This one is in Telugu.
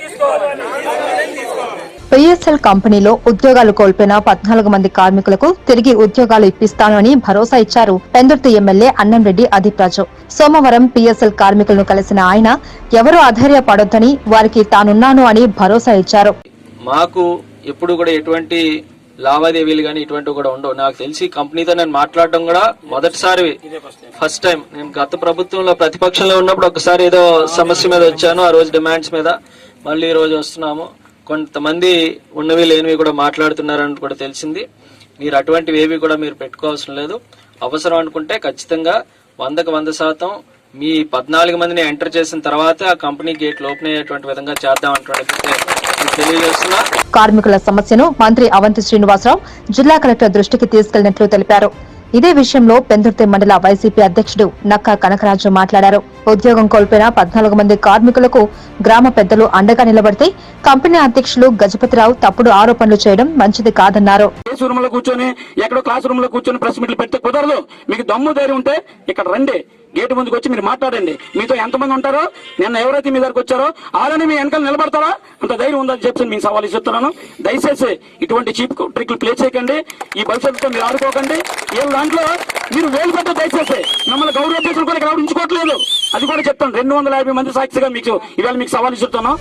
తీసుకోవాలి తీసుకోవాలి. పిఎస్ఎల్ కంపెనీలో ఉద్యోగాలు కోల్పోయిన పద్నాలుగు మంది కార్మికులకు తిరిగి ఉద్యోగాలు ఇప్పిస్తాను అని భరోసా ఇచ్చారు పెందుర్తి ఎమ్మెల్యే అన్నంరెడ్డి అదిప్రాజు సోమవారం పిఎస్ఎల్ కార్మికులను కలిసిన ఆయన ఎవరూ అధైర్యపడొద్దని వారికి తానున్నాను అని భరోసా ఇచ్చారు. మాకు ఎప్పుడు కూడా ఎటువంటి లావాదేవీలు కానీ ఇటువంటివి కూడా ఉండవు. నాకు తెలిసి కంపెనీతో నేను మాట్లాడడం కూడా మొదటిసారి ఫస్ట్ టైం. నేను గత ప్రభుత్వంలో ప్రతిపక్షంలో ఉన్నప్పుడు ఒకసారి ఏదో సమస్య మీద వచ్చాను ఆ రోజు డిమాండ్స్ మీద. మళ్ళీ ఈరోజు వస్తున్నాము. కొంతమంది ఉన్నవి లేనివి కూడా మాట్లాడుతున్నారని కూడా తెలిసింది. మీరు అటువంటివి ఏవి కూడా మీరు పెట్టుకోవాల్సిన లేదు. అవసరం అనుకుంటే ఖచ్చితంగా వందకు వంద శాతం మీ పద్నాలుగు మందిని ఎంటర్ చేసిన తర్వాత ఆ కంపెనీ గేట్లు ఓపెన్ అయ్యేటువంటి విధంగా చేద్దాం తెలియజేస్తున్నా. కార్మికుల సమస్యను మంత్రి అవంతి శ్రీనివాసరావు జిల్లా కలెక్టర్ దృష్టికి తీసుకెళ్ళినట్లు తెలిపారు. ఇదే విషయంలో పెందుర్తి మండల వైసీపీ అధ్యక్షుడు నక్కా కనకరాజు మాట్లాడారు. ఉద్యోగం కోల్పోయిన పద్నాలుగు మంది కార్మికులకు గ్రామ పెద్దలు అండగా నిలబడితే కంపెనీ అధ్యక్షులు గజపతిరావు తప్పుడు ఆరోపణలు చేయడం మంచిది కాదన్నారు. క్లాస్ రూమ్లో కూర్చొని ఎక్కడో క్లాస్ రూమ్లో కూర్చొని ప్రెస్ మీట్లు పెడితే కుదరదు. మీకు దమ్ము ధైర్యం ఉంటే ఇక్కడ రండి. గేటు ముందుకు వచ్చి మీరు మాట్లాడండి. మీతో ఎంతమంది ఉంటారో నిన్న ఎవరైతే మీ దగ్గరకు వచ్చారో వాళ్ళని మీ వెనకాల నిలబడతారా? అంత ధైర్యం ఉందని చెప్పి మీకు సవాల్ ఇస్తున్నాను. దయచేసి ఇటువంటి చీప్ ట్రిక్లు ప్లే చేయకండి. ఈ భవిష్యత్తుతో మీరు ఆడుకోకండి. వీళ్ళ దాంట్లో మీరు వేలు పెట్ట దయచేసి మిమ్మల్ని గౌరవ అధ్యక్షులు కూడా ఇక్కడ ఉంచుకోవట్లేదు అది కూడా చెప్తాను. రెండు వందల యాభై మంది సాక్షిగా మీకు ఇవాళ మీకు సవాల్ ఇస్తున్నాను.